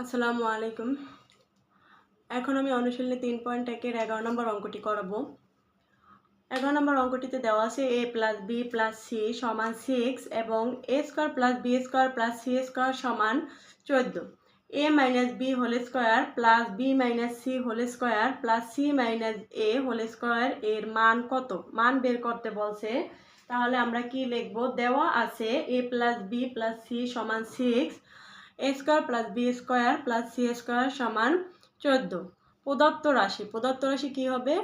আসসালামু আলাইকুম। এখন আমি অনুশীলনে তিন পয়েন্ট একের এগারো নম্বর অঙ্কটি করাবো। এগারো নম্বর অঙ্কটিতে দেওয়া আছে A plus B plus C সমান সিক্স এবং A square plus B square plus C square সমান চোদ্দ। A minus B whole square plus B minus C whole square plus C minus A whole square এর মান কত? মান বের করতে বলছে। তাহলে আমরা কি লিখব? দেওয়া আছে A plus B plus C সমান six A square plus B square plus C square সমান চোদ্দ। প্রদত্ত রাশি প্রদত্ত রাশি কি হবে?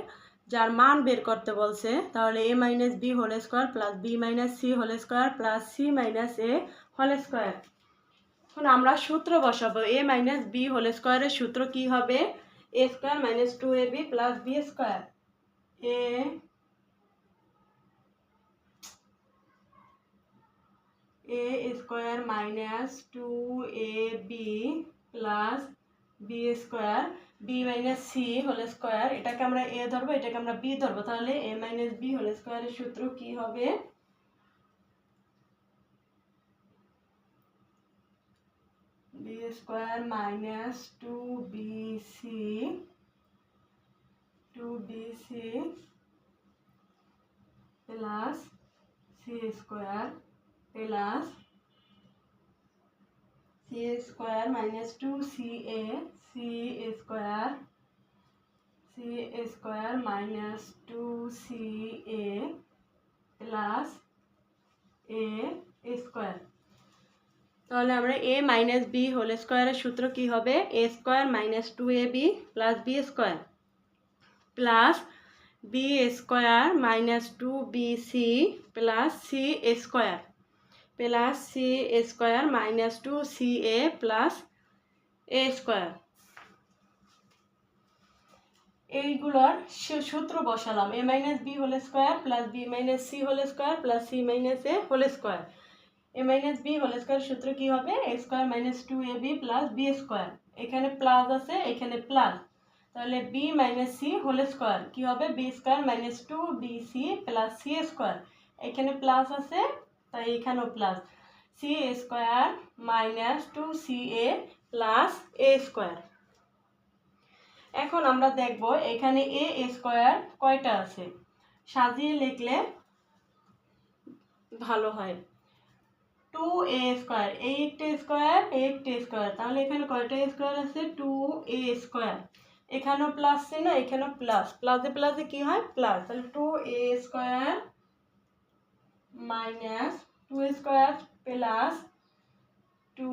যার মান বের করতে বলছে, তাহলে A minus B whole square plus B minus C whole square plus C minus A whole square. এখন আমরা সূত্র বসাবো, এ মাইনাস বি হোল স্কোয়ারের সূত্র কি হবে? A square minus two A B plus B square. A A square minus two A B plus B square B minus C whole square এটাকে আমরা এ ধরবো, এটাকে আমরা বি ধরবো। তাহলে এ মাইনাস বি হোল স্কোয়ারের সূত্র কি হবে? B square minus two B C two B C plus C square plus C square minus two C A C square C square minus two C A plus A square. তাহলে আমরা এ minus B whole স্কোয়ারের সূত্র কি হবে? A square minus two A B plus B square plus B square minus two B C plus C square. Plus C A square minus two C A plus A square. এইগুলোর সূত্র বসালাম। A minus B whole square plus B minus C whole square plus C minus A whole square. A minus B whole square সূত্র কি হবে? A square minus two A B plus B square. এখানে plus আছে, এখানে plus. তাহলে B minus C whole square কি হবে? B square minus two B C plus C square. এখানে প্লাস আছে এখানেও plus C A square minus two C A plus A square এখন আমরা দেখব এখানে এ স্কোয়ার কয়টা আছে? সাজিয়ে লিখলে ভালো হয়। টু এ স্কোয়ার এই একটা স্কোয়ার এই একটা স্কোয়ার তাহলে এখানে কয়টা স্কোয়ার আছে? টু এ স্কোয়ার এখানেও প্লাস চিহ্ন এখানেও প্লাস প্লাসে প্লাসে কি হয়? প্লাস তাহলে two A square minus two square plus two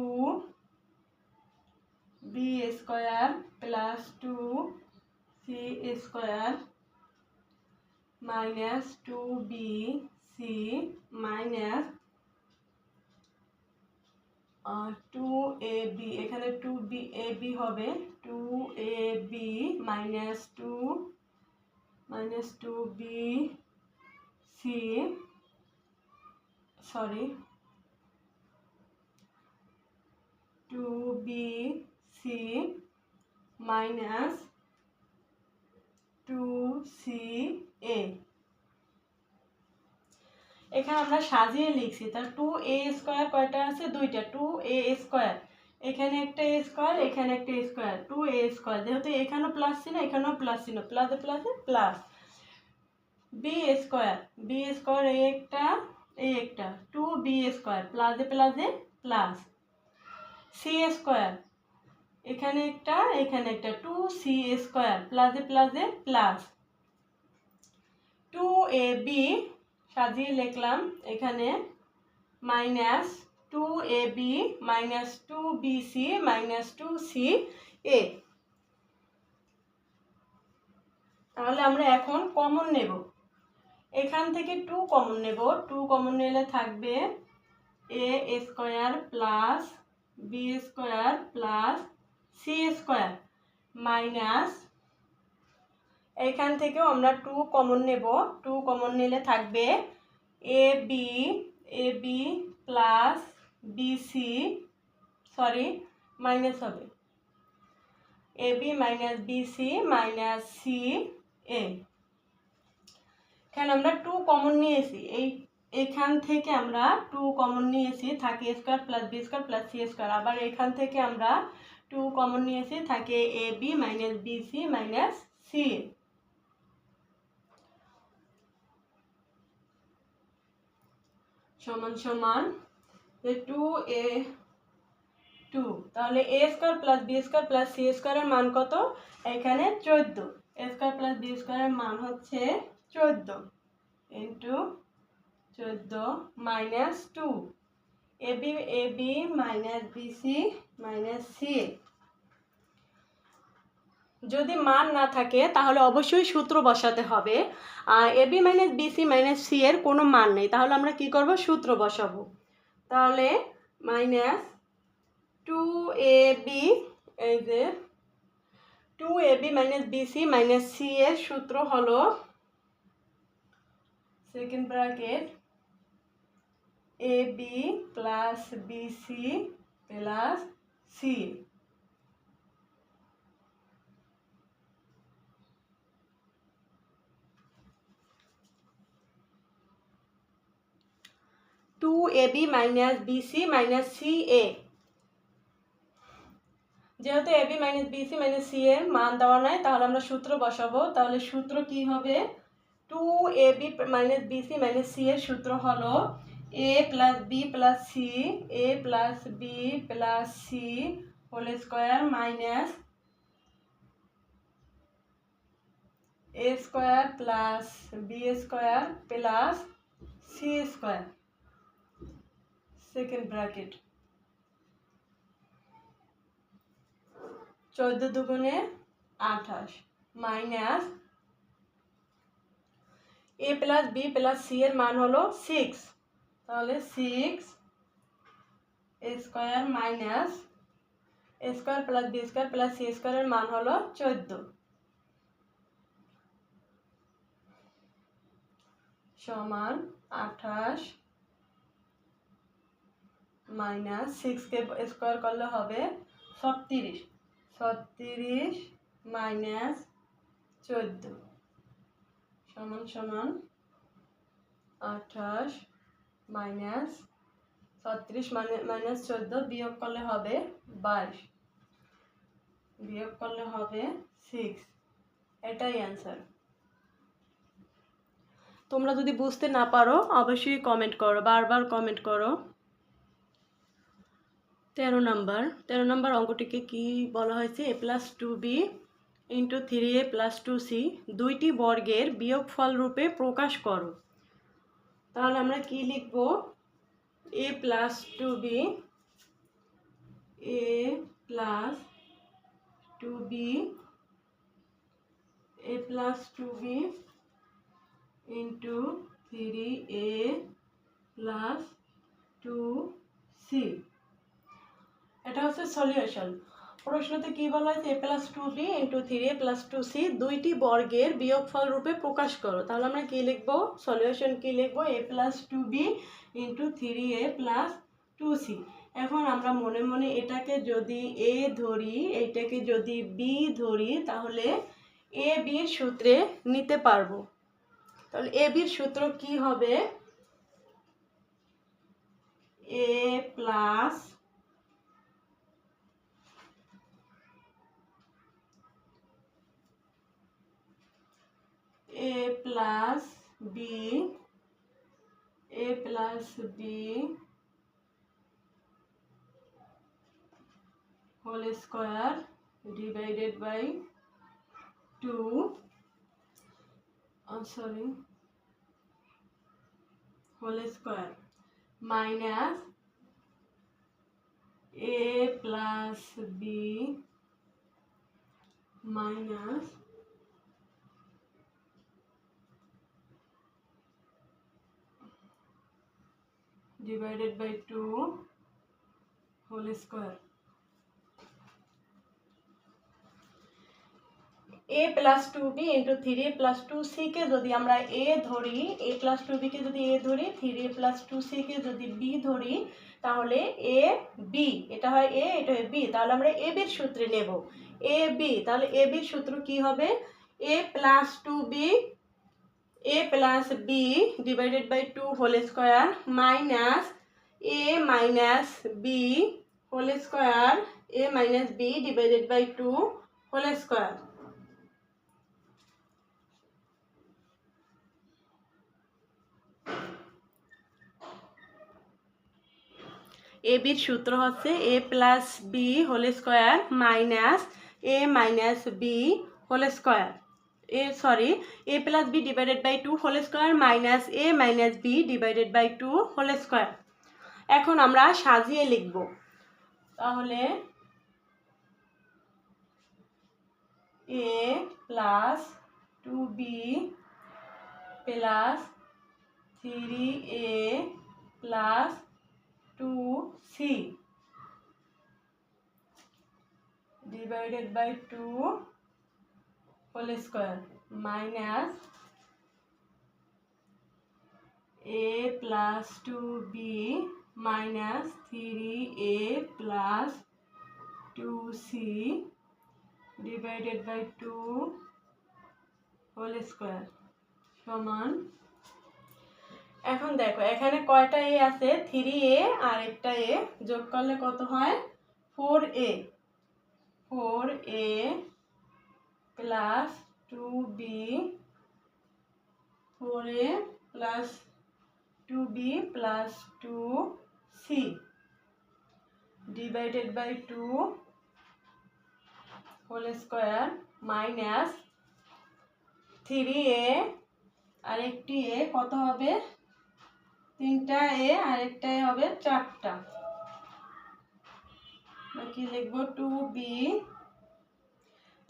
B square plus two C square minus two B C minus two A B এখানে টু বি এ বি হবে two A B minus two minus two B C sorry two B C minus two A এখানে আমরা সাজিয়ে লিখছি তার two এ কয়টা আছে? দুইটা। টু এ স্কোয়ার এখানে একটা এ স্কোয়ার এখানে একটা স্কোয়ার টু এ স্কোয়ার যেহেতু এখানেও প্লাস ছিল এখানেও প্লাস ছিল প্লাসে প্লাসে plus B square B square এই একটা এই একটা টু বি স্কোয়ার প্লাসে প্লাসে প্লাস সি স্কোয়ার এখানে একটা এখানে একটা টু সি স্কোয়ার প্লাসে প্লাসে প্লাস টু এ বি সাজিয়ে লিখলাম, এখানে minus two A B minus two B C minus two C A তাহলে আমরা এখন কমন নেব। এখান থেকে টু কমন নেব। টু কমন নিলে থাকবে A square plus B square plus C square minus এখান থেকেও আমরা টু কমন নেব। টু কমন নিলে থাকবে A B A B plus B C sorry minus হবে। A B minus B C minus C A এখানে আমরা টু কমন নিয়েছি। এই, এখান থেকে আমরা টু কমন নিয়েছি, থাকে square plus B square plus C square আবার এখান থেকে আমরা টু কমন নিয়েছি, থাকে A B minus B C minus C সমান সমান টু এ টু তাহলে A square plus B square plus C স্কোয়ারের মান কত? এখানে চোদ্দ। এ স্কোয়ার প্লাস বি স্কোয়ারের মান হচ্ছে চোদ্দ ইন্টু চোদ্দ minus two A B A B minus B C minus C যদি মান না থাকে, তাহলে অবশ্যই সূত্র বসাতে হবে। A B minus B C minus C এর কোনো মান নেই। তাহলে আমরা কি করব? সূত্র বসাবো। তাহলে মাইনাস টু এ বি এই যে two A B minus B C minus C এর সূত্র হলো A B plus B C plus C two A B minus B C minus C A যেহেতু A B minus B C minus C এর মান দেওয়া নাই, তাহলে আমরা সূত্র বসাবো। তাহলে সূত্র কি হবে? Two A B minus B C minus C এর সূত্র হলো A plus B plus C A plus B plus C whole square minus A square plus B square plus C square second bracket চোদ্দ দুগুণে আঠাশ minus A plus B plus C এর মান হলো six তাহলে six A square minus A square plus B square plus C স্কোয়ারের মান হলো চোদ্দ। সমান আঠাশ মাইনাস সিক্সকে স্কোয়ার করলে হবে ছত্রিশ। ছত্রিশ মাইনাস চোদ্দ। সমান সমান আঠাশ মাইনাস ছত্রিশ মাইনাস চোদ্দ বিয়োগ করলে হবে বাইশ। বিয়োগ করলে হবে সিক্স এটাই অ্যান্সার তোমরা যদি বুঝতে না পারো, অবশ্যই কমেন্ট করো, বারবার কমেন্ট করো। তেরো নাম্বার তেরো নাম্বার অঙ্কটিকে কি বলা হয়েছে? A plus two B into three A plus two C দুইটি বর্গের বিয়োগফল রূপে প্রকাশ করো। তাহলে আমরা কি লিখব? A plus two B A plus two B A plus two B into three A plus two C এটা হচ্ছে সলিউশন। প্রশ্নতে কি বলা হয়েছে? A plus two B into three A plus two C দুইটি বর্গের বিয়োগফল রূপে প্রকাশ করো। তাহলে আমরা কী লিখব? সলিউশন কী লিখব? A plus two B into three A plus two C এখন আমরা মনে মনে এটাকে যদি এ ধরি, এটাকে যদি বি ধরি, তাহলে এ বির সূত্রে নিতে পারব। তাহলে এ বির সূত্র কি হবে? A plus A plus B A plus B whole square divided by two sorry whole square minus A plus B minus divided by 2 whole square. A plus two B into three plus two সিকে যদি আমরা এ ধরি এ plus two বিকে যদি এ ধরি three plus two সিকে যদি B ধরি, তাহলে A B এটা হয় এ এটা হয় বি তাহলে আমরা এ বির সূত্রে নেব। এ বি তাহলে এ বির সূত্র কি হবে? A plus two B a plus b divided by 2 whole square minus a minus b whole square A minus B divided by two whole square A বির সূত্র হচ্ছে A plus B whole square minus A minus B whole square A sorry A plus B divided by two whole square minus A minus B divided by two whole square এখন আমরা সাজিয়ে লিখব। তাহলে A plus two B plus three A plus two C divided by 2 whole square minus a plus 2b minus 3a plus 2c divided by 2 whole square সমান এখন দেখো এখানে কয়টা এ আছে থ্রি এ আর একটা এ যোগ করলে কত হয় four A four A plus two B four A plus two B plus two C divided by two whole square minus three A আরেকটি এ কত হবে? তিনটা এ আরেকটা এ হবে চারটা। বাকি লিখব টু বি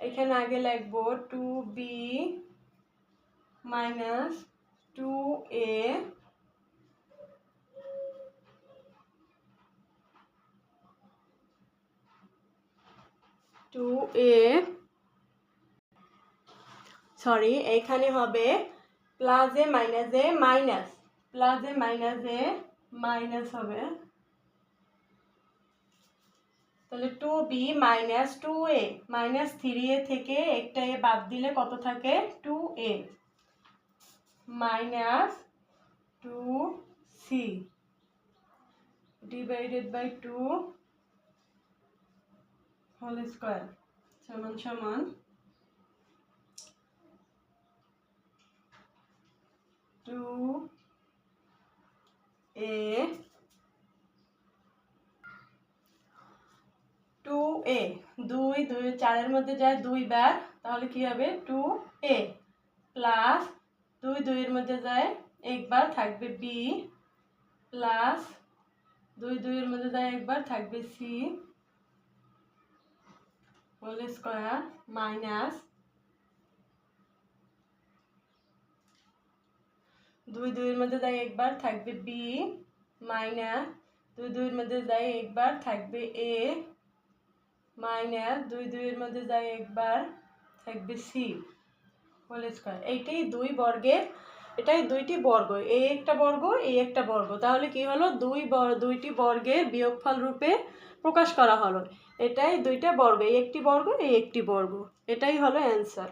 এখানে আগে লিখব two B minus two A two A. Sorry এখানে হবে plus A minus A minus plus A minus A minus হবে। তাহলে two B minus two A minus three A থেকে একটা এ বাদ দিলে কত থাকে? Two A minus two C divided by two whole square সমান সমান টু এ টু এ দুই দুই, চারের মধ্যে যায় দুইবার তাহলে কি হবে? টু এ প্লাস দুই, দুইয়ের মধ্যে যায় একবার থাকবে বি প্লাস দুই, দুইয়ের মধ্যে যায় একবার থাকবে সি হোল স্কোয়ার মাইনাস দুই, দুইয়ের মধ্যে যায় একবার থাকবে বি মাইনাস দুই, দুইয়ের মধ্যে যায় একবার থাকবে এ মাইনাস দুই দুইয়ের মধ্যে যায় একবার, থাকবে সি হোল স্কোয়ার এইটাই দুই বর্গের, এটাই দুইটি বর্গ এই একটা বর্গ এই একটা বর্গ। তাহলে কি হলো? দুই দুইটি বর্গের বিয়োগফল রূপে প্রকাশ করা হলো। এটাই দুইটা বর্গ এই একটি বর্গ এই একটি বর্গ। এটাই হলো অ্যান্সার